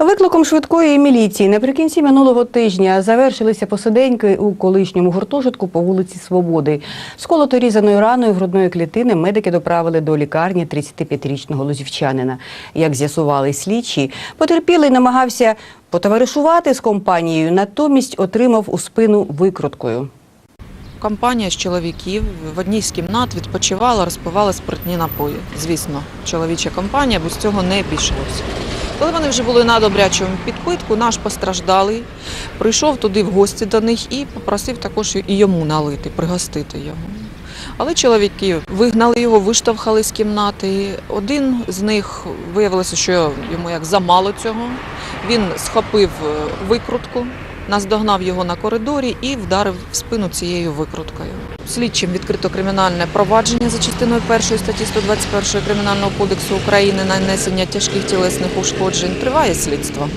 Викликом швидкої міліції наприкінці минулого тижня завершилися посиденьки у колишньому гуртожитку по вулиці Свободи. З колото-різаною раною грудної клітини медики доправили до лікарні 35-річного лозівчанина. Як з'ясували слідчі, потерпілий намагався потоваришувати з компанією, натомість отримав у спину викруткою. Компанія з чоловіків в одній з кімнат відпочивала, розпивала спиртні напої. Звісно, чоловіча компанія без цього не обійшлося. Коли вони вже були на добрячому підпитку, наш постраждалий прийшов туди в гості до них і попросив також і йому налити, пригостити його. Але чоловіки вигнали його, виштовхали з кімнати. Один з них виявилося, що йому як замало цього. Він схопив е, викрутку, наздогнав його на коридорі і вдарив в спину цією викруткою. Слідчим відкрито кримінальне провадження за частиною 1 статті 121 Кримінального кодексу України на нанесення тяжких тілесних ушкоджень. Триває слідство.